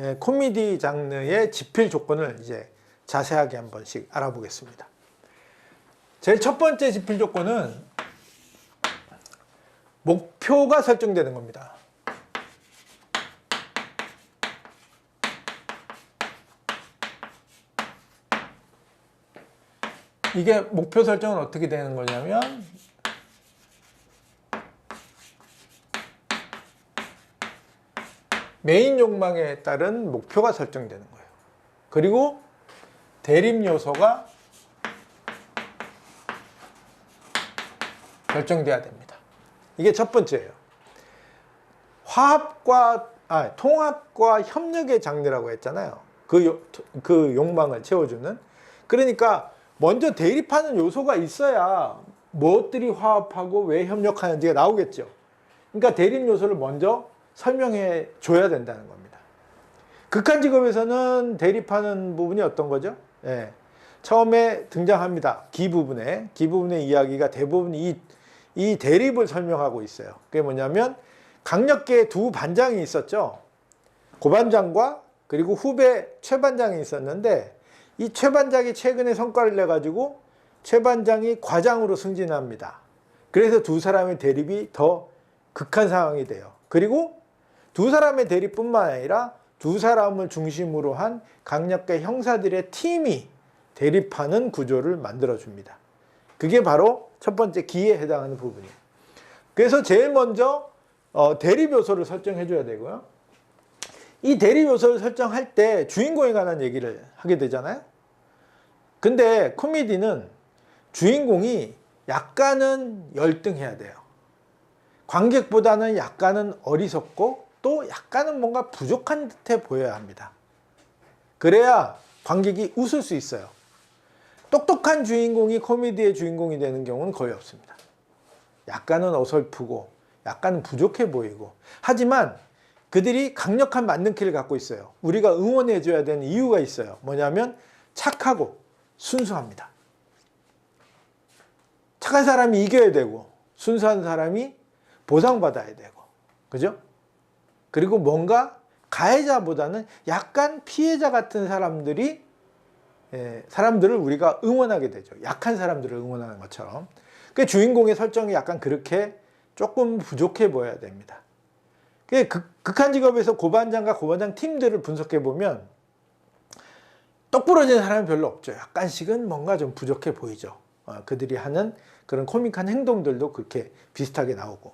에, 코미디 장르의 지필 조건을 이제 자세하게 한 번씩 알아보겠습니다. 제일 첫 번째 지필 조건은 목표가 설정되는 겁니다. 이게 목표 설정은 어떻게 되는 거냐면 메인 욕망에 따른 목표가 설정되는 거예요. 그리고 대립 요소가 결정돼야 됩니다. 이게 첫 번째예요. 화합과 아, 통합과 협력의 장르라고 했잖아요. 그, 요- 그 욕망을 채워주는. 그러니까 먼저 대립하는 요소가 있어야 무엇들이 화합하고 왜 협력하는지가 나오겠죠. 그러니까 대립 요소를 먼저 설명해 줘야 된다는 겁니다. 극한 직업에서는 대립하는 부분이 어떤 거죠? 예. 처음에 등장합니다. 기 부분에 기 부분의 이야기가 대부분 이, 이 대립을 설명하고 있어요. 그게 뭐냐면 강력계 두 반장이 있었죠. 고반장과 그리고 후배 최반장이 있었는데 이 최반장이 최근에 성과를 내 가지고 최반장이 과장으로 승진합니다. 그래서 두 사람의 대립이 더 극한 상황이 돼요. 그리고 두 사람의 대립뿐만 아니라 두 사람을 중심으로 한 강력계 형사들의 팀이 대립하는 구조를 만들어 줍니다. 그게 바로 첫 번째 기에 해당하는 부분이에요. 그래서 제일 먼저 어, 대립 요소를 설정해 줘야 되고요. 이 대립 요소를 설정할 때 주인공에 관한 얘기를 하게 되잖아요. 근데 코미디는 주인공이 약간은 열등해야 돼요. 관객보다는 약간은 어리석고 또 약간은 뭔가 부족한 듯해 보여야 합니다. 그래야 관객이 웃을 수 있어요. 똑똑한 주인공이 코미디의 주인공이 되는 경우는 거의 없습니다. 약간은 어설프고 약간은 부족해 보이고 하지만 그들이 강력한 만능키를 갖고 있어요. 우리가 응원해 줘야 되는 이유가 있어요. 뭐냐면 착하고 순수합니다. 착한 사람이 이겨야 되고 순수한 사람이 보상받아야 되고 그죠? 그리고 뭔가 가해자보다는 약간 피해자 같은 사람들이 예, 사람들을 우리가 응원하게 되죠. 약한 사람들을 응원하는 것처럼. 그 주인공의 설정이 약간 그렇게 조금 부족해 보여야 됩니다. 그 극- 극한 직업에서 고반장과 고반장 팀들을 분석해 보면 똑부러진 사람이 별로 없죠. 약간씩은 뭔가 좀 부족해 보이죠. 어, 그들이 하는 그런 코믹한 행동들도 그렇게 비슷하게 나오고.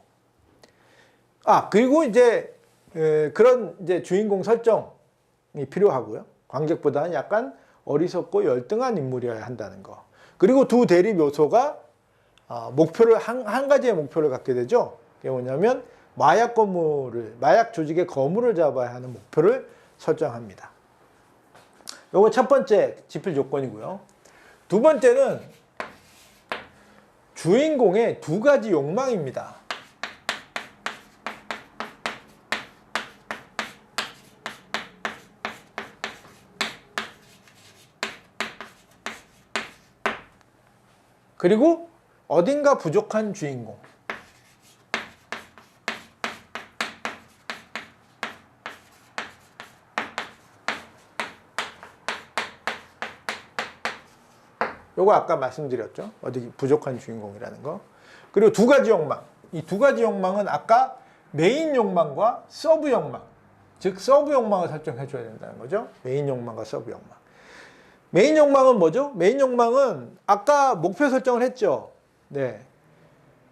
아 그리고 이제 에, 그런 이제 주인공 설정이 필요하고요. 관객보다는 약간 어리석고 열등한 인물이어야 한다는 거. 그리고 두 대립 요소가 아, 목표를 한, 한 가지의 목표를 갖게 되죠. 그게 뭐냐면 마약 거물을 마약 조직의 거물을 잡아야 하는 목표를 설정합니다. 요거 첫 번째 지필 조건이고요. 두 번째는 주인공의 두 가지 욕망입니다. 그리고 어딘가 부족한 주인공. 요거 아까 말씀드렸죠. 어디 부족한 주인공이라는 거. 그리고 두 가지 욕망. 이 두 가지 욕망은 아까 메인 욕망과 서브 욕망. 즉 서브 욕망을 설정해 줘야 된다는 거죠. 메인 욕망과 서브 욕망. 메인 욕망은 뭐죠? 메인 욕망은 아까 목표 설정을 했죠. 네.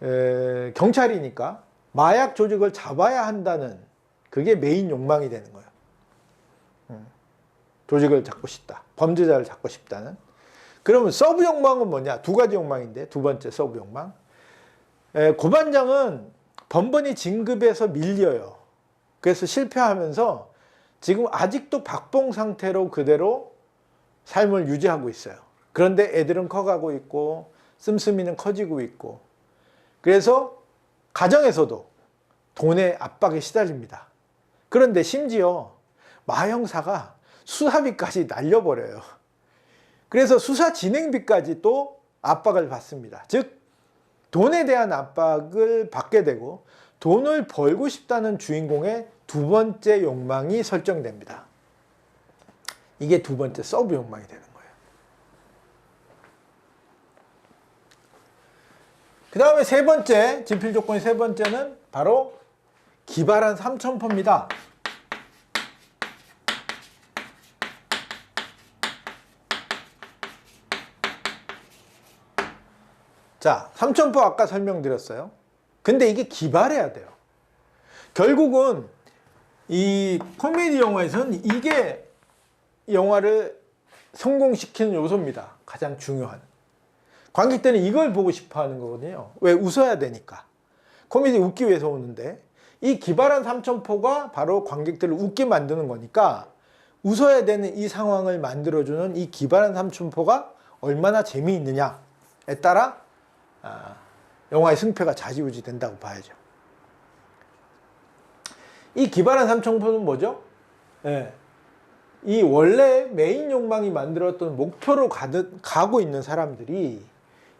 에, 경찰이니까 마약 조직을 잡아야 한다는 그게 메인 욕망이 되는 거예요. 음. 조직을 잡고 싶다. 범죄자를 잡고 싶다는. 그러면 서브 욕망은 뭐냐? 두 가지 욕망인데 두 번째 서브 욕망. 에, 고반장은 번번이 진급에서 밀려요. 그래서 실패하면서 지금 아직도 박봉 상태로 그대로 삶을 유지하고 있어요. 그런데 애들은 커가고 있고 씀씀이는 커지고 있고 그래서 가정에서도 돈의 압박에 시달립니다. 그런데 심지어 마 형사가 수사비까지 날려버려요. 그래서 수사 진행비까지 또 압박을 받습니다. 즉 돈에 대한 압박을 받게 되고 돈을 벌고 싶다는 주인공의 두 번째 욕망이 설정됩니다. 이게 두 번째 서브 욕망이 되는 거예요. 그 다음에 세 번째, 진필 조건의 세 번째는 바로 기발한 삼천포입니다. 자, 삼천포 아까 설명드렸어요. 근데 이게 기발해야 돼요. 결국은 이 코미디 영화에서는 이게 영화를 성공시키는 요소입니다. 가장 중요한. 관객들은 이걸 보고 싶어 하는 거거든요. 왜? 웃어야 되니까. 코미디 웃기 위해서 오는데 이 기발한 삼천포가 바로 관객들을 웃게 만드는 거니까 웃어야 되는 이 상황을 만들어주는 이 기발한 삼천포가 얼마나 재미있느냐에 따라 아, 영화의 승패가 좌지우지 된다고 봐야죠. 이 기발한 삼천포는 뭐죠? 예. 이 원래 메인 욕망이 만들었던 목표로 가듯, 가고 있는 사람들이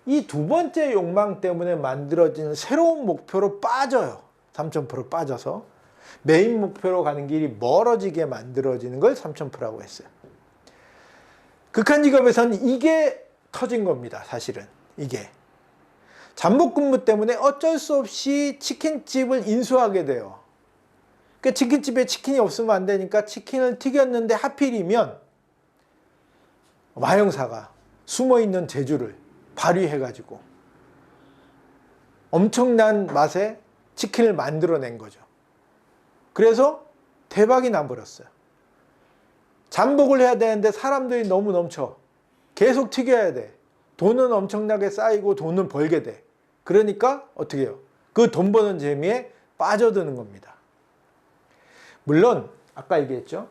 이 두 번째 욕망 때문에 만들어지는 새로운 목표로 빠져요. 삼천포로 빠져서 메인 목표로 가는 길이 멀어지게 만들어지는 걸 삼천포라고 했어요. 극한 직업에서는 이게 터진 겁니다. 사실은 이게 잠복 근무 때문에 어쩔 수 없이 치킨집을 인수하게 돼요. 그 치킨집에 치킨이 없으면 안 되니까 치킨을 튀겼는데 하필이면 마영사가 숨어 있는 재주를 발휘해 가지고 엄청난 맛의 치킨을 만들어낸 거죠. 그래서 대박이 나버렸어요. 잠복을 해야 되는데 사람들이 너무 넘쳐. 계속 튀겨야 돼. 돈은 엄청나게 쌓이고 돈은 벌게 돼. 그러니까 어떻게 해요? 그 돈 버는 재미에 빠져드는 겁니다. 물론 아까 얘기했죠.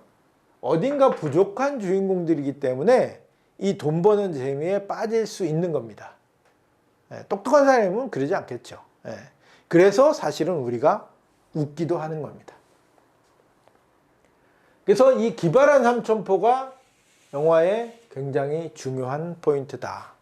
어딘가 부족한 주인공들이기 때문에 이 돈 버는 재미에 빠질 수 있는 겁니다. 예, 똑똑한 사람은 그러지 않겠죠. 예, 그래서 사실은 우리가 웃기도 하는 겁니다. 그래서 이 기발한 삼천포가 영화의 굉장히 중요한 포인트다.